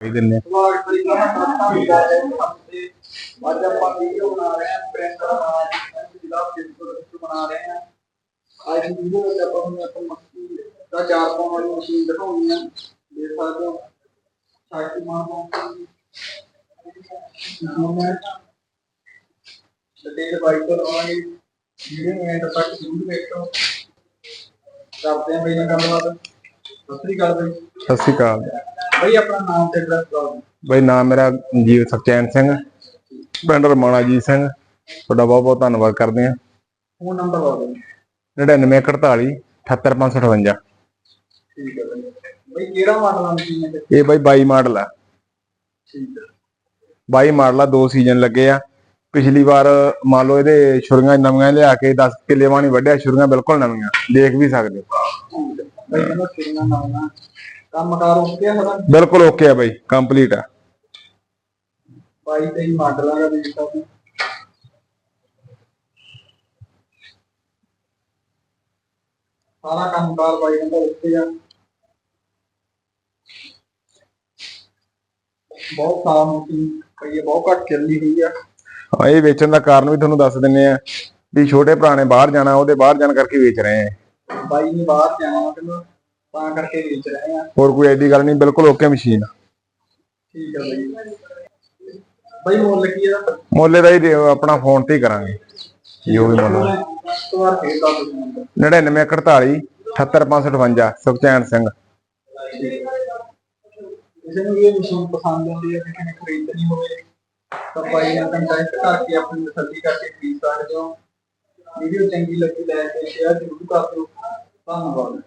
ਹੀ ਦਿੰਨੇ ਸਵਾਗਤ ਕਰੀ ਦਾ ਹੁੰਦਾ ਹੈ ਹਫ਼ਤੇ ਅੱਜ ਆਪਾਂ ਵੀਡੀਓ ਬਣਾ ਰਹੇ ਹਾਂ ਪ੍ਰਿੰਟਰ ਬਣਾ ਰਹੇ ਹਾਂ ਜਿਹੜਾ ਫਿਜ਼ੀਕਲ ਵਿੱਚ ਬਣਾ ਰਹੇ ਹਾਂ ਅੱਜ ਦੀ ਵੀਡੀਓ ਵਿੱਚ ਆਪਾਂ ਤੁਹਾਨੂੰ ਇੱਕ ਮੱਕੀ ਦਾ ਚਾਰ ਪਾਉਣ ਵਾਲੀ ਮਸ਼ੀਨ ਦਿਖਾਉਣੀ ਹੈ ਦੇਖ ਸਕਦੇ ਹੋ ਸ਼ਕਤੀਮਾਨ ਕੰਪਨੀ ਦੀ ਡਿਟੇਲ ਬਾਈਕ ਤੋਂ ਲਵਾਂਗੇ ਵੀਡੀਓ ਨੂੰ ਐਂਡ ਤੱਕ ਜ਼ਰੂਰ ਵੇਖੋ ਕਰਦੇ ਹਾਂ ਬਈ ਨਾਲ ਗੱਲਬਾਤ ਸਤਿ ਸ੍ਰੀ ਅਕਾਲ ਬਈ ਸਤਿ ਸ਼੍ਰੀ ਅਕਾਲ ਬਈ ਆਪਣਾ ਨਾਮ ਤੇ ਐਡਰੈਸ ਦੱਸ ਬਈ ਨਾਮ ਮੇਰਾ ਜੀਵ ਸਖਚੈਨ ਸਿੰਘ ਪਿੰਡ ਰਮਾਣਾ ਜੀ ਸਿੰਘ ਤੁਹਾਡਾ ਬਹੁਤ ਬਹੁਤ ਧੰਨਵਾਦ ਕਰਦੇ ਹਾਂ। ਫੋਨ ਨੰਬਰ ਦੱਸ ਦਿਓ। 9948 78558 ਠੀਕ ਹੈ ਬਈ। ਬਈ ਕਿਹੜਾ ਮਾਡਲ ਆ ਮਸ਼ੀਨ ਇਹ ਬਈ 22 ਮਾਡਲ ਆ। ਠੀਕ ਹੈ। 22 ਮਾਡਲ ਆ ਦੋ ਸੀਜ਼ਨ ਲੱਗੇ ਆ। ਪਿਛਲੀ ਵਾਰ ਮੰਨ ਲਓ ਇਹਦੇ ਛੁਰੀਆਂ ਨਵੀਆਂ ਲਿਆ ਕੇ 10 ਕਿੱਲੇ ਵਾਣੀ ਵੱਢਿਆ ਛੁਰੀਆਂ ਬਿਲਕੁਲ ਨਵੀਆਂ ਦੇਖ ਵੀ ਸਕਦੇ ਹੋ। ਬਈ ਇਹਨਾਂ ਕੰਮ ਓਕੇ ਆ ਬਿਲਕੁਲ ਓਕੇ ਆ ਬਈ ਕੰਪਲੀਟ ਆ। 22 23 ਮਾਡਲਾਂ ਦਾ ਸਕਦੇ ਹੋ। ਸਾਰਾ ਕੰਮ ਕਾਰ ਬਾਈ ਕਹਿੰਦਾ ਓਕੇ ਆ। ਬਹੁਤ ਮਸ਼ੀਨ ਕਈ ਬਹੁਤ ਘੱਟ ਚੱਲੀ ਹੋਈ ਆ। ਹਾਂ ਇਹ ਵੇਚਣ ਦਾ ਕਾਰਨ ਵੀ ਤੁਹਾਨੂੰ ਦੱਸ ਦਿੰਨੇ ਆ ਵੀ ਛੋਟੇ ਭਰਾ ਨੇ ਬਾਹਰ ਜਾਣਾ ਉਹਦੇ ਬਾਹਰ ਜਾਣ ਕਰਕੇ ਵੇਚ ਰਹੇ ਆ। ਬਾਈ ਨੇ ਬਾਹਰ ਜਾਣਾ ਵਾ ਕਹਿੰਦਾ। ਤਾਂ ਕਰਕੇ ਵੇਚ ਰਹੇ ਆ। ਹੋਰ ਕੋਈ ਐਡੀ ਗੱਲ ਨਹੀਂ ਬਿਲਕੁਲ ਓਕੇ ਮਸ਼ੀਨ ਠੀਕ ਹੈ ਬਾਈ। ਬਾਈ ਮੁੱਲ ਕੀ ਇਹਦਾ? ਮੁੱਲ ਦਾ ਹੀ ਆਪਣਾ ਫੋਨ ਤੇ ਹੀ ਕਰਾਂਗੇ। ਜੋ ਵੀ ਮੁੱਲ ਹੋਵੇ। ਤੋਂ ਵਾਰ ਫੇਰ ਦੱਸ ਦਿਓ ਨੰਬਰ 9948 78558 ਸੁਖਚੈਨ ਸਿੰਘ। ਕਿਸੇ ਨੂੰ ਵੀ ਇਹ ਮਸ਼ੀਨ ਪਸੰਦ ਆਉਂਦੀ ਹੈ ਕਿਸੇ ਨੇ ਖਰੀਦਣੀ ਹੋਵੇ ਤਾਂ ਬਾਈ ਨਾਲ ਕੰਟੈਕਟ ਕਰਕੇ ਆਪਣੀ ਤਸੱਲੀ ਕਰਕੇ ਖਰੀਦ ਸਕਦੇ ਹੋ। ਵੀਡੀਓ ਚੰਗੀ ਲੱਗੀ ਲਾਈਕ ਤੇ ਸ਼ੇਅਰ ਜ਼ਰੂਰ ਕਰ ਦਿਓ। ਧੰਨਵਾਦ।